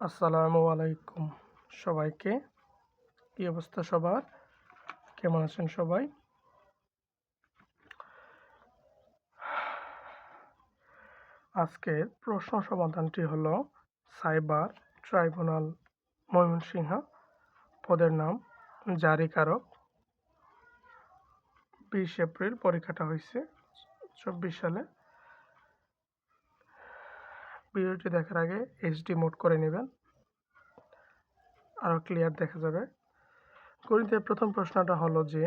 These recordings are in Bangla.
আসসালামু আলাইকুম সবাইকে। কি অবস্থা সবার? কেমন আছেন সবাই? আজকের প্রশ্ন সমাধানটি হল সাইবার ট্রাইব্যুনাল ময়মনসিংহ। পদের নাম জারিকারক বিশ এপ্রিল পরীক্ষাটা হয়েছে, চব্বিশ সালে। ভিডিওটি দেখার আগে এইচডি মোড করে নেবেন। আরও ক্লিয়ার দেখা যাবে। গণিতের প্রথম প্রশ্নটা হলো যে,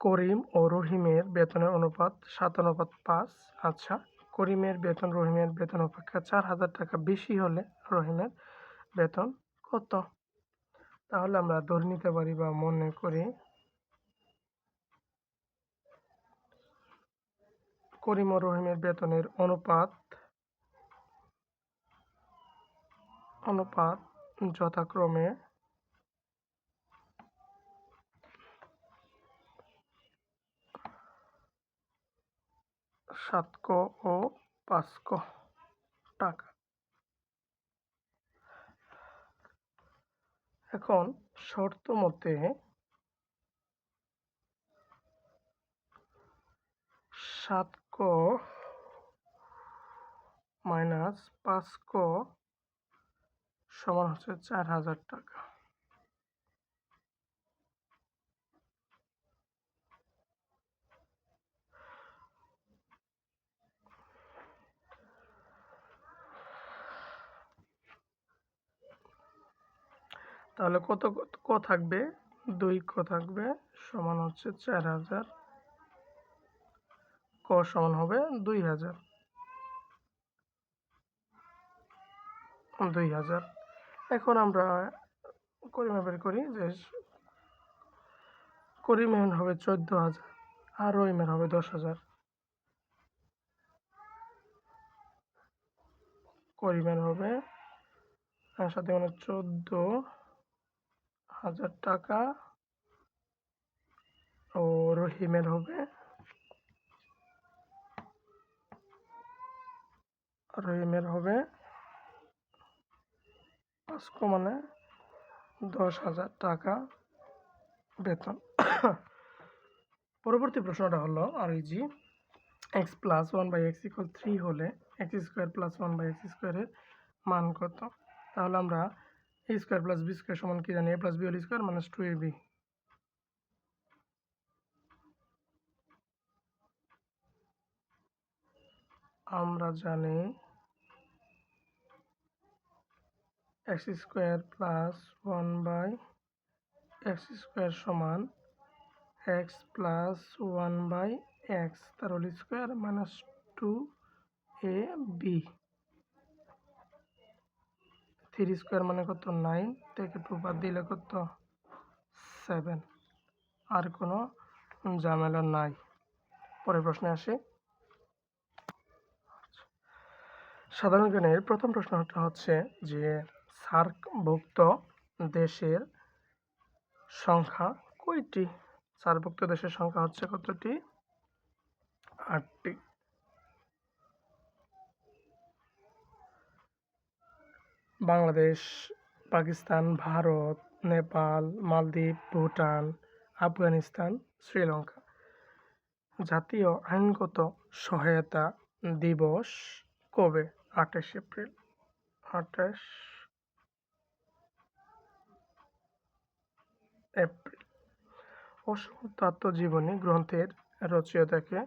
করিম ও রহিমের বেতনের অনুপাত সাত অনুপাত পাঁচ। আচ্ছা করিমের বেতন, রহিমের বেতন অপেক্ষা চার হাজার টাকা বেশি হলে রহিমের বেতন কত? তাহলে আমরা ধরে নিতে পারি বা মনে করি, করিম ও রহিমের বেতনের অনুপাত অনুপাত যথাক্রমে সাতক ও পাঁচক টাকা। এখন শর্ত মতে সাতক মাইনাস পাঁচক সমান হচ্ছে চার হাজার টাকা। তাহলে কত ক থাকবে? দুই ক থাকবে, সমান হচ্ছে চার হাজার। ক সমান হবে দুই হাজার। দুই হাজার। এখন আমরা করিমে বের করি, যে করিমের হবে চোদ্দ হাজার, আর রহিমের হবে দশ হাজার। করিমের হবে সাথে মানে চোদ্দ হাজার টাকা, ও রহিমের হবে রহিমের হবে পাঁচশো মানে দশ হাজার টাকা বেতন। পরবর্তী প্রশ্নটা হলো আর জি x plus one by x equal three হলে x square plus one by x স্কোয়ারের মান কত? তাহলে আমরা a square plus b square সমান কি জানি? A plus b whole square minus two a b আমরা জানি x square plus one by x square সমান x plus one by x তার whole square minus two a b. Three square মানে কত? নাইন। থেকে টু বাদ দিলে কত? সেভেন। আর কোনো ঝামেলা নাই। পরের প্রশ্নে আসি। সাধারণ জ্ঞানের প্রথম প্রশ্নটা হচ্ছে যে সার্কভুক্ত দেশের সংখ্যা কয়টি? সার্কভুক্ত দেশের সংখ্যা হচ্ছে কতটি? আটটি। বাংলাদেশ, পাকিস্তান, ভারত, নেপাল, মালদ্বীপ, ভুটান, আফগানিস্তান, শ্রীলঙ্কা। জাতীয় আইনগত সহায়তা দিবস কবে? আঠাশ এপ্রিল। আঠাশ এপ্রিল। অসংখ্য আত্মজীবনী গ্রন্থের রচয়িতাকে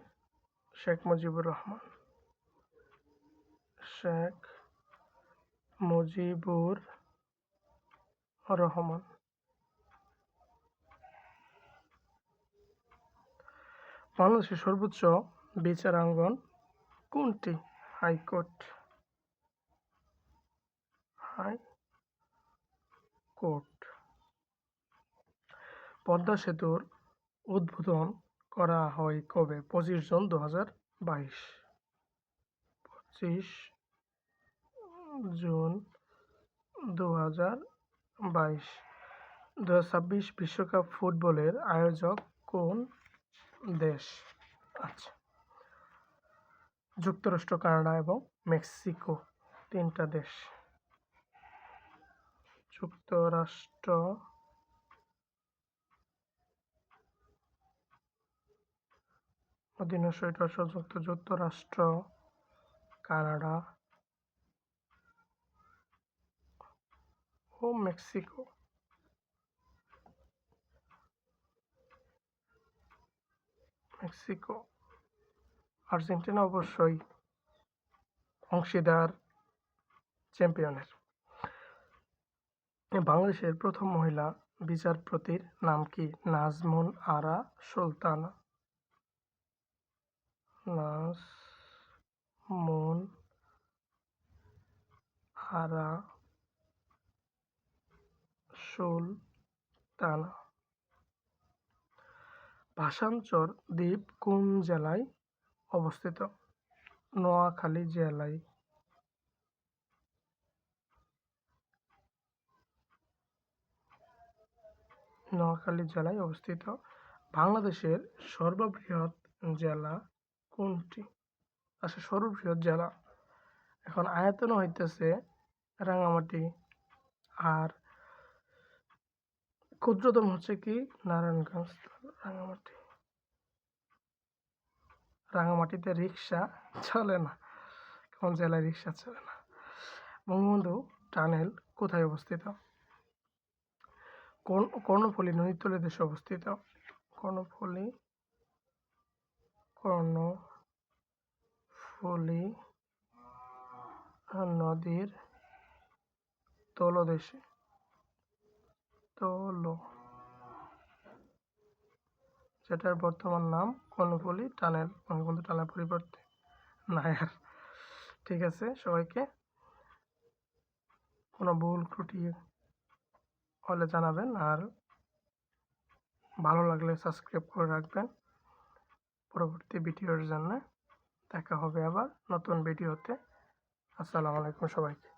শেখ মুজিবুর রহমান। শেখ মুজিবুর রহমান। বাংলাদেশের সর্বোচ্চ বিচারাঙ্গন কোনটি? হাইকোর্ট। হাই কোর্ট পদ্মা সেতুর উদ্বোধন করা হয় কবে? পঁচিশ জুন দু হাজার বাইশ। পঁচিশ জুন দু হাজার বাইশ। দু ছাব্বিশ বিশ্বকাপ ফুটবলের আয়োজক কোন দেশ? আচ্ছা। যুক্তরাষ্ট্র, কানাডা এবং মেক্সিকো তিনটা দেশ। যুক্তরাষ্ট্র অধীনস্থ এটা সংযুক্ত যুক্তরাষ্ট্র কানাডা ও মেক্সিকো। মেক্সিকো, আর্জেন্টিনা অবশ্যই অংশীদার চ্যাম্পিয়নের। বাংলাদেশের প্রথম মহিলা বিচারপতির নাম কি? নাজমুন আরা সুলতানা। নাজমুন আরা সুলতানা ভাষাঞ্চর দ্বীপ কোন জেলায় অবস্থিত? নোয়াখালী জেলায়। নোয়াখালী জেলায় অবস্থিত। বাংলাদেশের সর্ববৃহৎ জেলা কোনটি? আচ্ছা সর্ববৃহৎ জেলা এখন আয়তন হইতেছে রাঙামাটি আর ক্ষুদ্রতম হচ্ছে কি? নারায়ণগঞ্জ, রাঙামাটি। রাঙামাটিতে রিক্সা চলে না। কোন জেলায় রিক্সা চলে না? বঙ্গবন্ধু টানেল কোথায় অবস্থিত? কর্ণফুলী নদীতলে দেশে অবস্থিত? কর্ণফুলী কর্ণফুলী নদীর তলদেশে। তল। যেটার বর্তমান নাম কর্ণফুলী টানেল বঙ্গবন্ধু টানেল পরিবর্তে নায়ার। ঠিক আছে, সবাইকে কোনো ভুল ত্রুটি হলে জানাবেন আর ভালো লাগলে সাবস্ক্রাইব করে রাখবেন। পরবর্তী ভিডিওর জন্য দেখা হবে আবার নতুন ভিডিওতে। আসসালামু আলাইকুম সবাইকে।